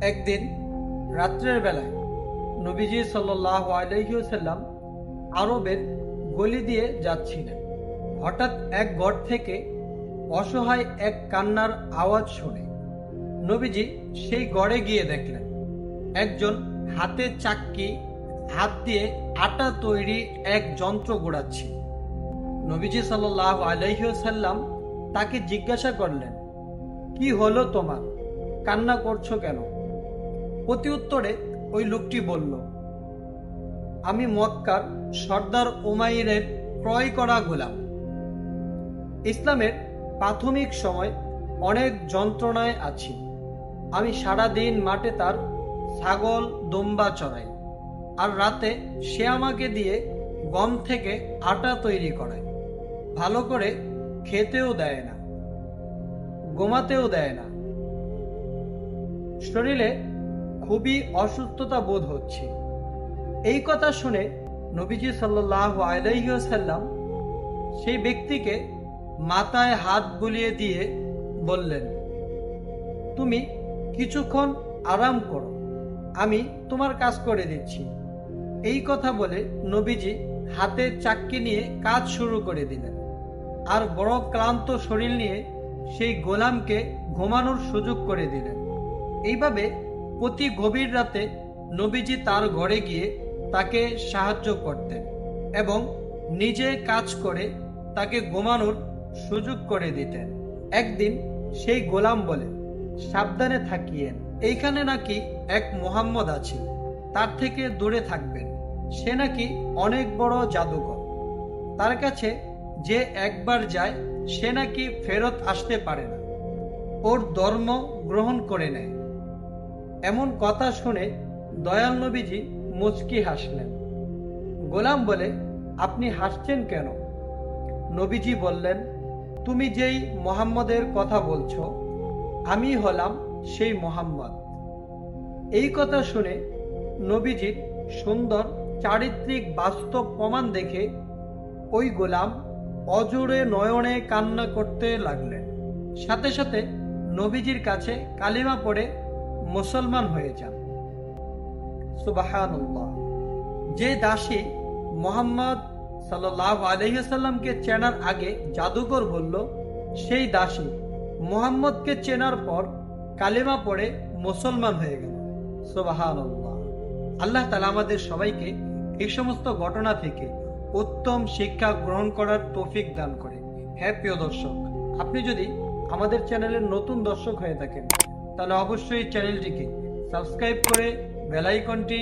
একদিন, রাত্রের বেলায় নবীজি সাল্লাহ আলহিউসাল্লাম আরবের গলি দিয়ে যাচ্ছিলেন। হঠাৎ এক ঘর থেকে অসহায় এক কান্নার আওয়াজ শুনে নবীজি সেই গড়ে গিয়ে দেখলেন, একজন হাতে চাক্কি, হাত দিয়ে আটা তৈরি এক যন্ত্র গোড়াচ্ছে। নবীজি সাল্লাহ আলহিউসাল্লাম তাকে জিজ্ঞাসা করলেন, কি হলো তোমার? কান্না করছ কেন? প্রতি উত্তরে ওই লোকটি বলল, আমি মক্কার সর্দার উমাইরের ক্রয় করা গোলাম। ইসলামের প্রাথমিক সময় অনেক যন্ত্রণায় আছি। আমি সারা দিন মাঠে তার ছাগল দম্বা চড়াই আর রাতে সে আমাকে দিয়ে গম থেকে আটা তৈরি করায়। ভালো করে খেতেও দেয় না, ঘুমাতেও দেয় না। শরীরে খুবই অসুস্থতা বোধ হচ্ছে। এই কথা শুনে নবীজি সাল্লাহ আলাইসাল্লাম সেই ব্যক্তিকে মাথায় হাত বুলিয়ে দিয়ে বললেন, তুমি কিছুক্ষণ আরাম করো, আমি তোমার কাজ করে দিচ্ছি। এই কথা বলে নবীজি হাতে চাক্কি নিয়ে কাজ শুরু করে দিলেন আর বড় ক্লান্ত শরীর নিয়ে সেই গোলামকে ঘুমানোর সুযোগ করে দিলেন। এইভাবে প্রতি গভীর রাতে নবীজি তার ঘরে গিয়ে তাকে সাহায্য করতেন এবং নিজে কাজ করে তাকে ঘুমানোর সুযোগ করে দিতেন। একদিন সেই গোলাম বলে, সাবধানে থাকিয়েন, এইখানে নাকি এক মোহাম্মদ আছে, তার থেকে দূরে থাকবেন, সে নাকি অনেক বড় জাদুকর তার কাছে যে একবার যায়, সে নাকি ফেরত আসতে পারে না। ওর ধর্ম গ্রহণ করে নেয়। এমন কথা শুনে দয়াল নবীজি মুচকি হাসলেন। গোলাম বলে, আপনি হাসছেন কেন? নবীজি বললেন, তুমি যেই মোহাম্মদের কথা বলছ, আমি হলাম সেই মোহাম্মদ। এই কথা শুনে নবীজির সুন্দর চারিত্রিক বাস্তব প্রমাণ দেখে ওই গোলাম অজোরে নয়নে কান্না করতে লাগলেন। সাথে সাথে নবীজির কাছে কালিমা পড়ে মুসলমান হয়ে যান। সুবাহানুল্লাহ। যে দাসী মোহাম্মদ সাল্লাহ আলহিসাল্লামকে চেনার আগে জাদুকর বলল, সেই দাসী মোহাম্মদকে চেনার পর কালেমা পড়ে মুসলমান হয়ে গেল। সুবাহানুল্লাহ। আল্লাহ তালা আমাদের সবাইকে এই সমস্ত ঘটনা থেকে উত্তম শিক্ষা গ্রহণ করার তৌফিক দান করে। হ্যাঁ প্রিয় দর্শক, আপনি যদি আমাদের চ্যানেলের নতুন দর্শক হয়ে থাকেন তাহলে অবশ্যই চ্যানেলটিকে সাবস্ক্রাইব করে বেলাইকনটি